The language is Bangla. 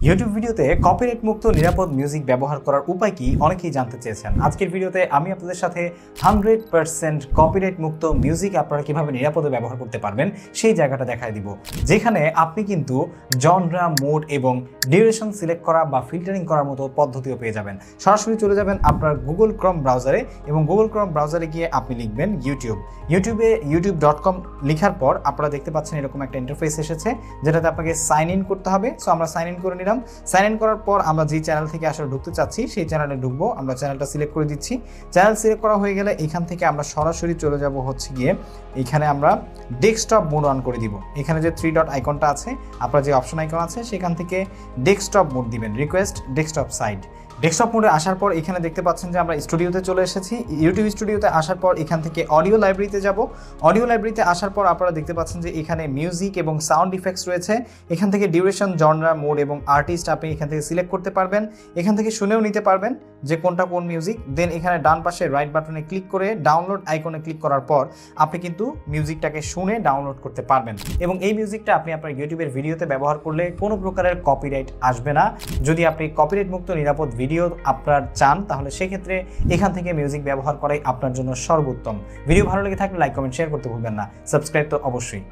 ইউটিউব ভিডিওতে কপিরাইট মুক্ত নিরাপদ মিউজিক ব্যবহার করার উপায় কি অনেকেই জানতে চেয়েছেন। আজকের ভিডিওতে আমি আপনাদের সাথে হান্ড্রেড পার্সেন্ট কপিরাইট মুক্ত মিউজিক আপনারা কীভাবে নিরাপদে ব্যবহার করতে পারবেন সেই জায়গাটা দেখায় দিব। যেখানে আপনি কিন্তু জনরা মোড এবং ডিউরেশন সিলেক্ট করা বা ফিল্টারিং করার মতো পদ্ধতিও পেয়ে যাবেন। সরাসরি চলে যাবেন আপনার গুগল ক্রম ব্রাউজারে এবং গুগল ক্রম ব্রাউজারে গিয়ে আপনি লিখবেন ইউটিউব ইউটিউবে ইউটিউব ডট কম লেখার পর আপনারা দেখতে পাচ্ছেন এরকম একটা ইন্টারফেস এসেছে, যেটাতে আপনাকে সাইন ইন করতে হবে। সো আমরা সাইন ইন করে নিলাম সাইন ইন করার পর আমরা যে চ্যানেল থেকে আসলে ঢুকতে চাচ্ছি, সেই চ্যানেলে ঢুকবো। আমরা চ্যানেলটা সিলেক্ট করে দিচ্ছি। চ্যানেল সিলেক্ট করা হয়ে গেলে এখান থেকে আমরা সরাসরি চলে যাব হচ্ছে গিয়ে, এখানে আমরা ডেস্কটপ মোড অন করে দিব। এখানে যে থ্রি ডট আইকনটা আছে, আপনার যে অপশন আইকন আছে, সেখান থেকে ডেস্কটপ মোড দিবেন। রিকোয়েস্ট ডেস্কটপ সাইড ডেস্কটপ মোডে আসার পর এখানে দেখতে পাচ্ছেন যে আমরা স্টুডিওতে চলে এসেছি। ইউটিউব স্টুডিওতে আসার পর এখান থেকে অডিও লাইব্রেরিতে যাব। অডিও লাইব্রেরিতে আসার পর আপনারা দেখতে পাচ্ছেন যে এখানে মিউজিক এবং সাউন্ড ইফেক্টস রয়েছে। এখান থেকে ডিউরেশন জনরা মোড এবং আর্টিস্ট আপনি এখান থেকে সিলেক্ট করতে পারবেন। এখান থেকে শুনেও নিতে পারবেন যে কোনটা কোন মিউজিক দেন এখানে ডান পাশে রাইট বাটনে ক্লিক করে ডাউনলোড আইকনে ক্লিক করার পর আপনি কিন্তু মিউজিকটাকে শুনে ডাউনলোড করতে পারবেন। এবং এই মিউজিকটা আপনি আপনার ইউটিউবের ভিডিওতে ব্যবহার করলে কোনো প্রকারের কপিরাইট আসবে না। যদি আপনি কপিরাইট মুক্ত নিরাপদ ভিডিও আপনার চান, তাহলে সেক্ষেত্রে এখান থেকে মিউজিক ব্যবহার করাই আপনার জন্য সর্বোত্তম। ভিডিও ভালো লেগে থাকলে লাইক কমেন্ট শেয়ার করতে ভুলবেন না। সাবস্ক্রাইব তো অবশ্যই।